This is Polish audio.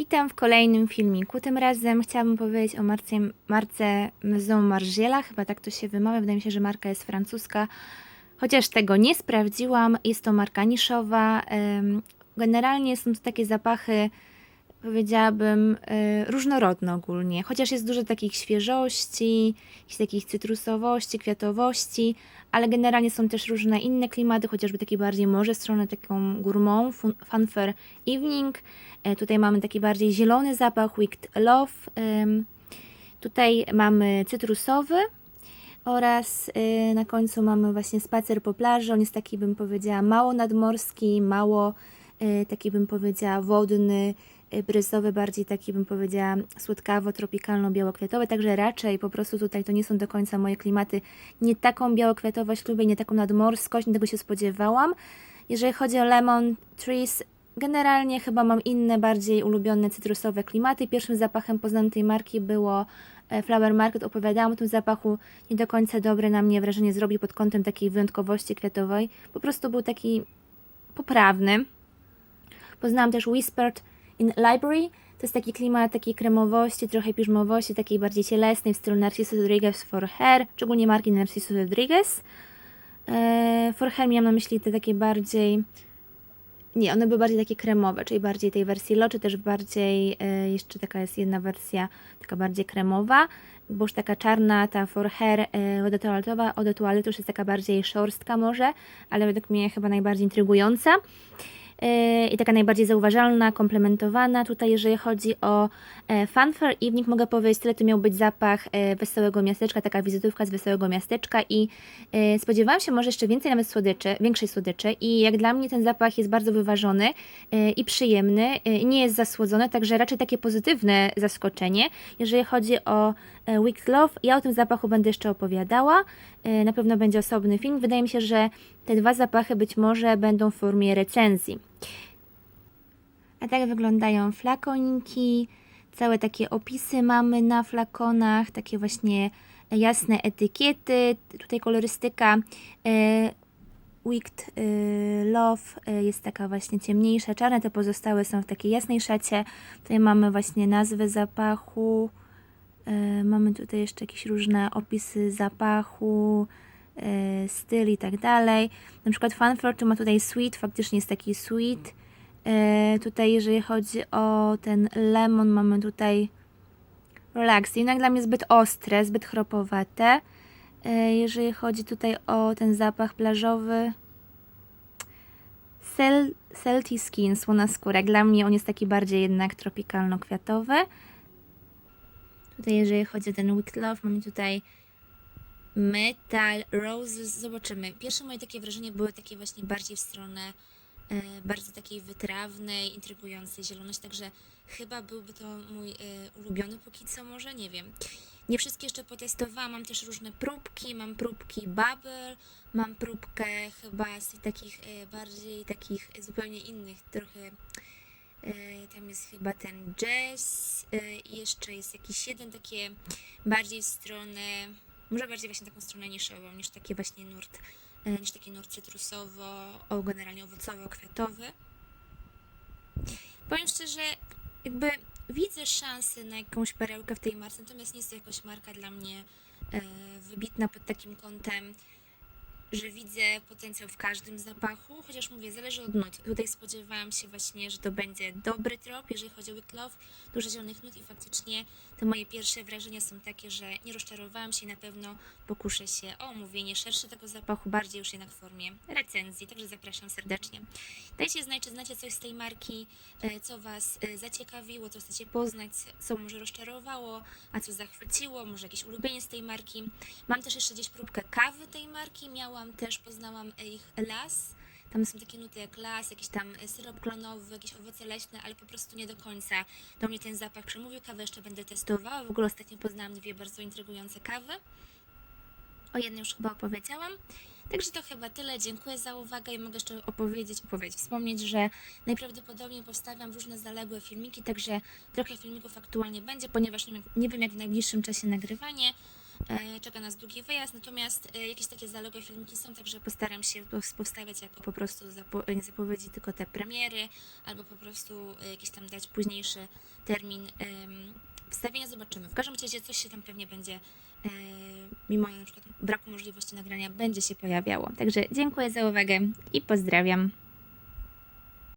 Witam w kolejnym filmiku. Tym razem chciałabym powiedzieć o marce, marce Maison Margiela. Chyba tak to się wymawia. Wydaje mi się, że marka jest francuska. Chociaż tego nie sprawdziłam. Jest to marka niszowa. Generalnie są to takie zapachy, powiedziałabym, e, różnorodne ogólnie. Chociaż jest dużo takich świeżości, jakichś takich cytrusowości, kwiatowości, ale generalnie są też różne inne klimaty, chociażby taki bardziej morze stronę taką gourmand, fun- fanfare evening. E, Tutaj mamy taki bardziej zielony zapach, wicked love. Tutaj mamy cytrusowy oraz y, na końcu mamy właśnie spacer po plaży. On jest taki, bym powiedziała, mało nadmorski, mało y, taki, bym powiedziała, wodny, y, bryzowy, bardziej taki, bym powiedziała, słodkawo-tropikalno-białokwiatowy. Także raczej po prostu tutaj to nie są do końca moje klimaty. Nie taką białokwiatowość lubię, nie taką nadmorskość, nie tego się spodziewałam. Jeżeli chodzi o Lemon Trees, generalnie chyba mam inne, bardziej ulubione cytrusowe klimaty. Pierwszym zapachem poznanym tej marki było e, Flower Market. Opowiadałam o tym zapachu. Nie do końca dobre na mnie wrażenie zrobił pod kątem takiej wyjątkowości kwiatowej. Po prostu był taki poprawny. Poznałam też Whispered in Library. To jest taki klimat takiej kremowości, trochę piżmowości, takiej bardziej cielesnej w stylu Narciso Rodriguez for Hair, szczególnie marki Narciso Rodriguez. E, For Hair miałam na myśli te takie bardziej... Nie, one były bardziej takie kremowe, czyli bardziej tej wersji Lo, czy też bardziej, e, jeszcze taka jest jedna wersja, taka bardziej kremowa, bo już taka czarna, ta for hair, e, woda toaletowa, już jest taka bardziej szorstka może, ale według mnie chyba najbardziej intrygująca. E, I taka najbardziej zauważalna, komplementowana. Tutaj, jeżeli chodzi o e, Fanfare Evening, mogę powiedzieć, tyle to miał być zapach e, wesołego miasteczka, taka wizytówka z wesołego miasteczka i e, spodziewałam się może jeszcze więcej nawet słodyczy, większej słodyczy i jak dla mnie ten zapach jest bardzo wyważony i przyjemny, nie jest zasłodzony, także raczej takie pozytywne zaskoczenie. Jeżeli chodzi o e, Wicked Love, ja o tym zapachu będę jeszcze opowiadała, e, na pewno będzie osobny film. Wydaje mi się, że te dwa zapachy być może będą w formie recenzji. A tak wyglądają flakoniki. Całe takie opisy mamy na flakonach, takie właśnie jasne etykiety. Tutaj kolorystyka e, Wicked Love jest taka właśnie ciemniejsza, czarne. Te pozostałe są w takiej jasnej szacie. Tutaj mamy właśnie nazwę zapachu. E, Mamy tutaj jeszcze jakieś różne opisy zapachu, e, styl i tak dalej. Na przykład Fanfare to ma tutaj sweet, faktycznie jest taki sweet. E, Tutaj jeżeli chodzi o ten lemon, mamy tutaj relax. Jednak dla mnie zbyt ostre, zbyt chropowate. Jeżeli chodzi tutaj o ten zapach plażowy, Salty Skin, słona skóra. Dla mnie on jest taki bardziej jednak tropikalno-kwiatowy. Tutaj jeżeli chodzi o ten Wicked Love, mamy tutaj Metal Roses. Zobaczymy. Pierwsze moje takie wrażenie były takie właśnie bardziej w stronę e, bardzo takiej wytrawnej, intrygującej zieloności, także chyba byłby to mój e, ulubiony póki co może, nie wiem. Nie wszystkie jeszcze potestowałam, mam też różne próbki, mam próbki Bubble, mam próbkę chyba z takich e, bardziej takich zupełnie innych, trochę tam jest chyba ten jazz e, i jeszcze jest jakiś jeden takie bardziej w stronę, może bardziej właśnie taką stronę niszową niż takie właśnie nurt, e, niż taki nurt cytrusowo, o generalnie owocowo-kwiatowy. Powiem szczerze, jakby widzę szansę na jakąś perełkę w tej marce, natomiast nie jest to jakoś marka dla mnie e, wybitna pod takim kątem, że widzę potencjał w każdym zapachu, chociaż mówię, zależy od nut. Tutaj spodziewałam się właśnie, że to będzie dobry trop, jeżeli chodzi o Love, dużo zielonych nut i faktycznie te moje pierwsze wrażenia są takie, że nie rozczarowałam się i na pewno pokuszę się o omówienie szersze tego zapachu, bardziej już jednak w formie recenzji, także zapraszam serdecznie. Dajcie znać, czy znacie coś z tej marki, e, co Was e, zaciekawiło, co chcecie poznać, co może rozczarowało, a co zachwyciło, może jakieś ulubienie z tej marki. Mam też jeszcze gdzieś próbkę kawy tej marki, miałam też, poznałam e, ich las. Tam są takie nuty jak las, jakiś tam e, syrop klonowy, jakieś owoce leśne, ale po prostu nie do końca do mnie ten zapach przemówił. Kawę jeszcze będę testowała. W ogóle ostatnio poznałam dwie bardzo intrygujące kawy. O jednej już chyba opowiedziałam. Także to chyba tyle. Dziękuję za uwagę i mogę jeszcze opowiedzieć, opowiedzieć, wspomnieć, że najprawdopodobniej powstawiam różne zaległe filmiki, także trochę filmików aktualnie będzie, ponieważ nie, nie wiem jak w najbliższym czasie nagrywanie. E, Czeka nas długi wyjazd, natomiast e, jakieś takie zalogowe filmiki są, także postaram się powstawiać jako po prostu zapo- nie zapowiedzi, tylko te premiery, albo po prostu e, jakiś tam dać późniejszy termin wstawienia, zobaczymy. W każdym razie coś się tam pewnie będzie, e, mimo na przykład braku możliwości nagrania, będzie się pojawiało. Także dziękuję za uwagę i pozdrawiam.